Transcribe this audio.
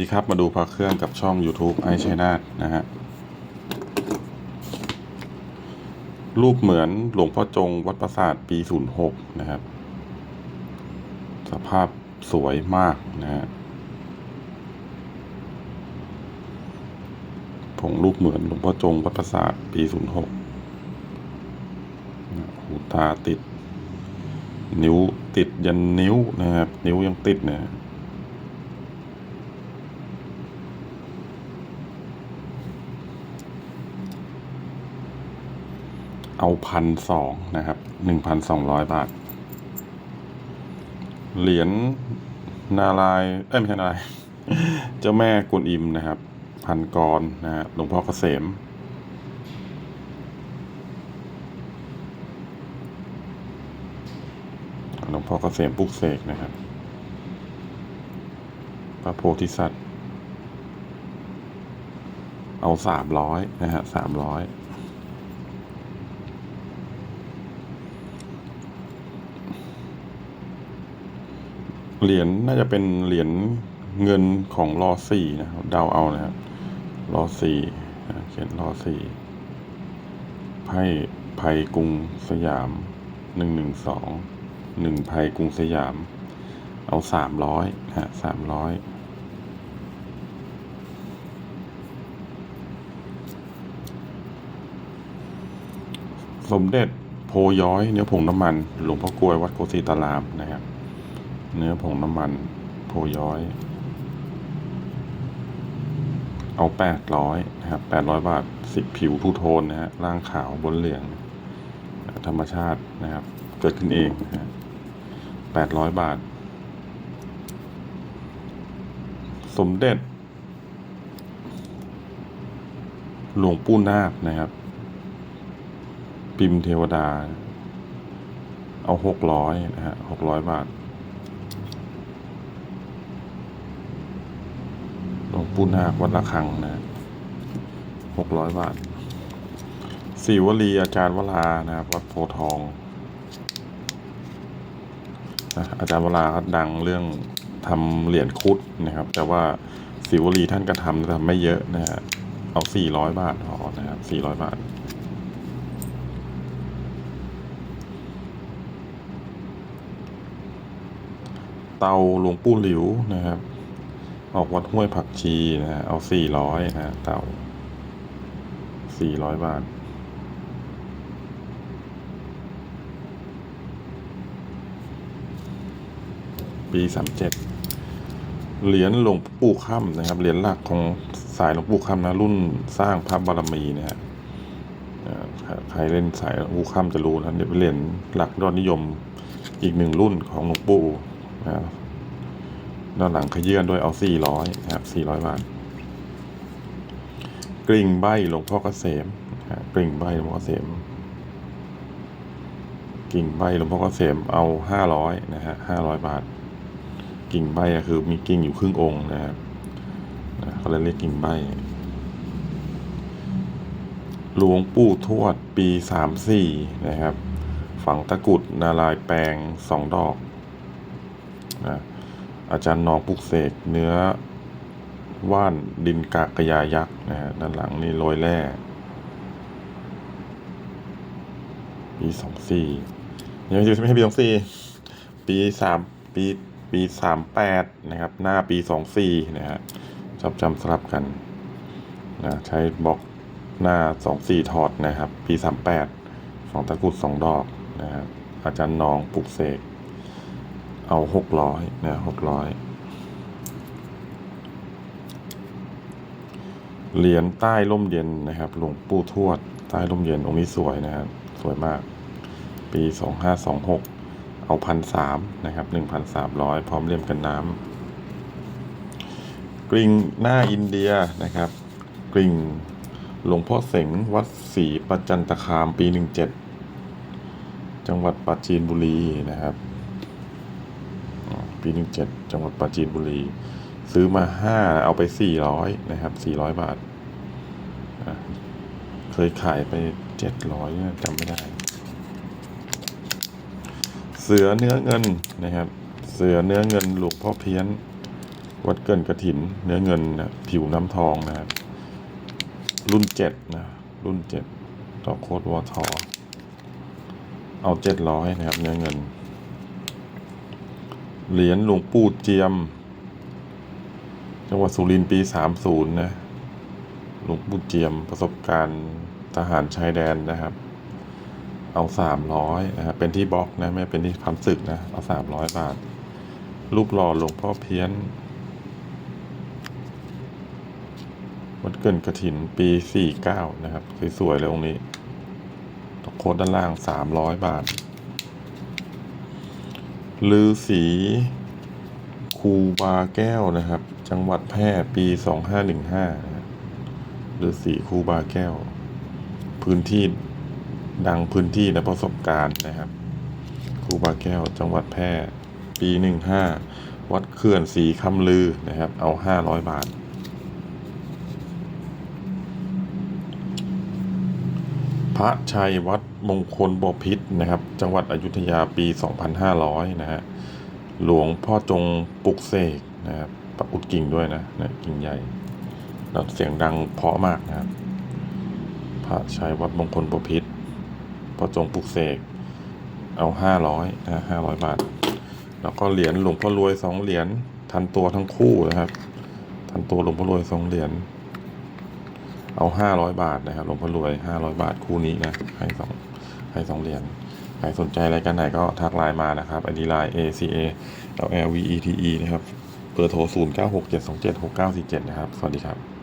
ดีครับมาดูพระเครื่องกับช่อง YouTube ไอชัยนาทนะฮะรูปเหมือนหลวงพ่อจงวัดประสาทปี 06 นะครับ สภาพสวยมากนะฮะผงรูปเหมือนหลวงพ่อจงวัดประสาทปี 06นะหูตาติด นิ้วติดยันนิ้วนะครับ นิ้วยังติดนะ เอาพันสองนะครับหนึ่งพันสองร้อยบาท เหรียญนารายเอ้ยไม่ใช่นารายเจ้าแม่กวนอิมนะครับ พันกรนะฮะหลวงพ่อเกษมหลวงพ่อเกษมปุกเสกนะครับ พระโพธิสัตว์ เอาสามร้อยนะฮะสามร้อย เหรียญน่าจะเป็นเหรียญเงินของรอสี่นะครับเดาเอานะครับรอสี่เขียนรอสี่ไพ่ไพ่กรุงสยามหนึ่งหนึ่งสองหนึ่งไพ่กรุงสยาม เอาสามร้อยฮะสามร้อยสมเด็จโพย้อยเนื้อผงน้ำมัน หลวงพ่อกลวยวัดโกสีตารามนะครับ เนื้อผงน้ำมันโพย้อย เอาแปดร้อยนะครับแปดร้อยบาทสิบผิวทูโทนนะฮะร่างขาวบนเหลือง ธรรมชาตินะครับ เกิดขึ้นเองนะแปดร้อยบาท สมเด็จ หลวงปู่นาคนะครับพิมพ์เทวดา เอาหกร้อยนะฮะหกร้อยบาท หลวง ปูนาควัดระฆังนะหกร้อยบาทศิวลีอาจารย์วรานะครับวัดโพทองนะอาจารย์วราก็ดังเรื่องทำเหรียญคุดนะครับ แต่ว่าศิวลีท่านก็ทำแต่ทำไม่เยอะนะฮะเอาสี่ร้อยบาทพอนะครับสี่ร้อยบาทเตาหลวงปู่หลิวนะครับ ออกวัดห้วยผักชีนะฮะเอาสี่ร้อยนะฮะเต่าสี่ร้อยบาท ปีสามเจ็ดเหรียญหลวงปู่ค่ำนะครับ เหรียญหลักของสายหลวงปู่ค่ำนะ รุ่นสร้างพระบารมีนะฮะใครเล่นสายหลวงปู่ค่ำจะรู้นะเดี๋ยวเหรียญหลักยอดนิยมอีกหนึ่งรุ่นของหลวงปู่นะครับ ด้านหลังขยื่นด้วยเอาสี่ร้อยนะครับสี่ร้อยบาทกริ่งใบหลวงพ่อเกษมกริ่งใบหลวงพ่อเกษมกิ่งใบหลวงพ่อเกษมเอาห้าร้อยนะฮะห้าร้อยบาท กิ่งใบก็คือมีกิ่งอยู่ครึ่งองค์นะครับเขาเลยเรียกกิ่งใบหลวงปู่ทวดปีสามสี่นะครับ ฝังตะกุดนารายแปลงสองดอกนะ อาจารย์นองปลุกเสกเนื้อว่านดินกากกระยายักษ์นะฮะด้านหลังนี่โรยแร่ปีสองสี่ยังไม่ใช่ปีสองสี่ปีสามปีปีสามแปดนะครับ หน้าปีสองสี่นะฮะชอบจำสลับกันนะใช้บล็อกหน้าสองสี่ถอดนะครับ ปีสามแปดสองตะกุดสองดอกนะครับอาจารย์นองปลุกเสก เอาหกร้อยนะหกร้อยเหรียญใต้ร่มเย็นนะครับ หลวงปู่ทวด ใต้ร่มเย็นองค์นี้สวยนะครับ สวยมาก ปีสองห้าสองหกเอาพันสามนะครับหนึ่งพันสามร้อยพร้อมเลี่ยมกันน้ำกริ่งหน้าอินเดียนะครับ กริ่งหลวงพ่อเสงวัดศรีประจันตคามปีหนึ่งเจ็ดจังหวัดปราจีนบุรีนะครับ ปีหนึ่งเจ็ดจังหวัดปราจีนบุรี ซื้อมาห้าเอาไปสี่ร้อยนะครับสี่ร้อยบาท เคยขายไปเจ็ดร้อยจำไม่ได้ เสือเนื้อเงินนะครับ เสือเนื้อเงินหลวงพ่อเพี้ยน วัดเกินกระถิน เนื้อเงินนะผิวน้ำทองนะครับ รุ่นเจ็ดนะ รุ่นเจ็ดต่อโคดวอทอเอาเจ็ดร้อยนะครับ เนื้อเงิน เหรียญหลวงปู่เจียม จังหวัดสุรินทร์ปีสามศูนย์นะ หลวงปู่เจียมประสบการณ์ทหารชายแดนนะครับ เอาสามร้อยนะครับเป็นที่บล็อกนะไม่เป็นที่คำศึกนะ เอาสามร้อยบาท รูปหล่อหลวงพ่อเพี้ยน วัดเกินกระถินปีสี่เก้านะครับ สวยๆเลยองค์นี้ตะโคดด้านล่างสามร้อยบาท ลือสีคูบาแก้วนะครับ จังหวัดแพร่ปีสองห้าหนึ่งห้าลือสีคูบาแก้ว พื้นที่ดังพื้นที่และประสบการณ์นะครับคูบาแก้วจังหวัดแพร่ ปีหนึ่งห้าวัดเขื่อนสีคำลือนะครับ เอาห้าร้อยบาท พระชัยวัดมงคลบพิษนะครับ จังหวัดอยุธยาปี 2500 นะฮะ หลวงพ่อจงปลุกเสกนะครับประอุดกิ่งด้วยนะนะกิ่งใหญ่แล้วเสียงดังเพาะมากนะครับ พระชัยวัดมงคลบพิษพ่อจงปลุกเสก เอา 500นะ500 บาท แล้วก็เหรียญหลวงพ่อรวยสองเหรียญ ทันตัวทั้งคู่นะครับ ทันตัวหลวงพ่อรวยสองเหรียญ เอาห้าร้อยบาทนะครับหลวงพ่อรวยห้าร้อยบาทคู่นี้นะให้สองให้สองเหรียญใครสนใจอะไรกันไหนก็ทักไลน์มานะครับอดีไลน์ ACA L L V E T E นะครับเบอร์โทร 0 9 6 7 2 7 6 9 4 7 นะครับ สวัสดีครับ